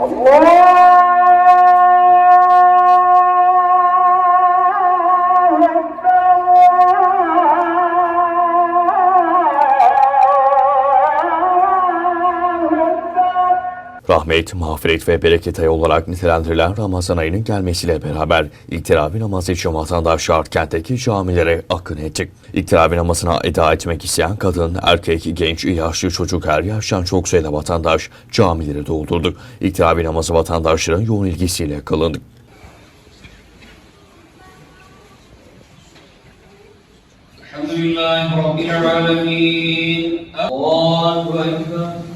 الله Rahmet, mağfiret ve bereket ayı olarak nitelendirilen Ramazan ayının gelmesiyle beraber iktirabi namazı için vatandaşlar kentteki camilere akın etti. İktirabi namazına eda etmek isteyen kadın, erkek, genç, yaşlı çocuk her yaştan çok sayıda vatandaş camileri doldurdu. İktirabi namazı vatandaşların yoğun ilgisiyle kılındı. Elhamdülillahi Rabbil Alemin. Allahu Ekber.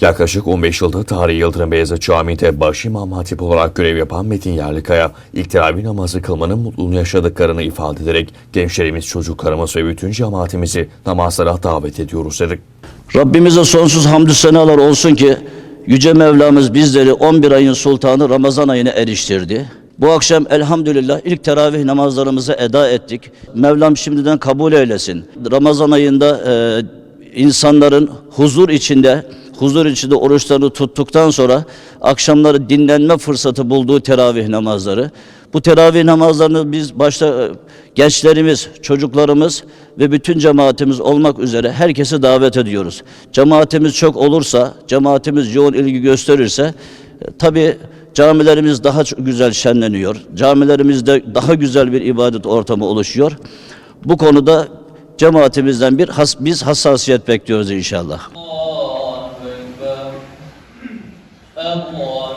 Yaklaşık 15 yıldır Tarihi Yıldırım Beyazıt Camii'de baş imam hatip olarak görev yapan Metin Yerlikaya, ilk teravih namazı kılmanın mutluluğunu yaşadıklarını ifade ederek gençlerimiz, çocuklarımız ve bütün cemaatimizi namazlara davet ediyoruz dedik. Rabbimize sonsuz hamdü senalar olsun ki Yüce Mevlamız bizleri 11 ayın sultanı Ramazan ayına eriştirdi. Bu akşam elhamdülillah ilk teravih namazlarımızı eda ettik. Mevlam şimdiden kabul eylesin. Ramazan ayında e, insanların huzur içinde huzur içinde oruçlarını tuttuktan sonra akşamları dinlenme fırsatı bulduğu teravih namazları. Bu teravih namazlarını biz başta e, gençlerimiz, çocuklarımız ve bütün cemaatimiz olmak üzere herkesi davet ediyoruz. Cemaatimiz çok olursa, cemaatimiz yoğun ilgi gösterirse e, tabii camilerimiz daha güzel şenleniyor. Camilerimizde daha güzel bir ibadet ortamı oluşuyor. Bu konuda cemaatimizden bir has, biz hassasiyet bekliyoruz inşallah. ơn mùa